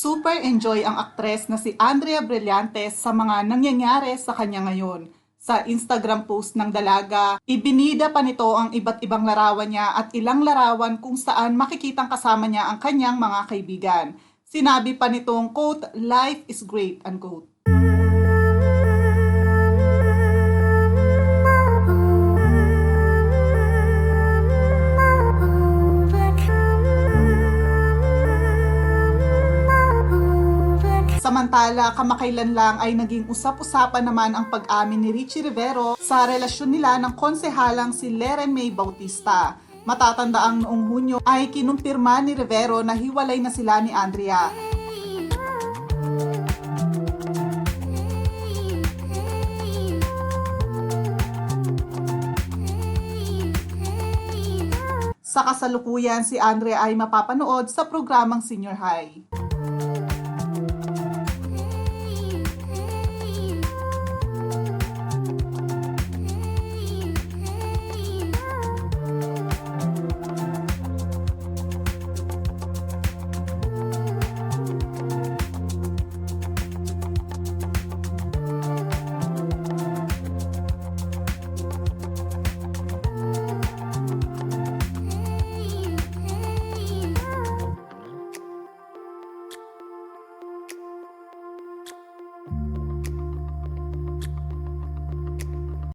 Super enjoy ang aktres na si Andrea Brillantes sa mga nangyayari sa kanya ngayon. Sa Instagram post ng dalaga, ibinida pa nito ang iba't ibang larawan niya at ilang larawan kung saan makikitang kasama niya ang kanyang mga kaibigan. Sinabi pa nitong quote, life is great, unquote. Samantala, kamakailan lang ay naging usap-usapan naman ang pag-amin ni Richie Rivero sa relasyon nila ng konsehalang si Leren May Bautista. Matatandaang noong Hunyo ay kinumpirma ni Rivero na hiwalay na sila ni Andrea. Sa kasalukuyan, si Andrea ay mapapanood sa programang Senior High.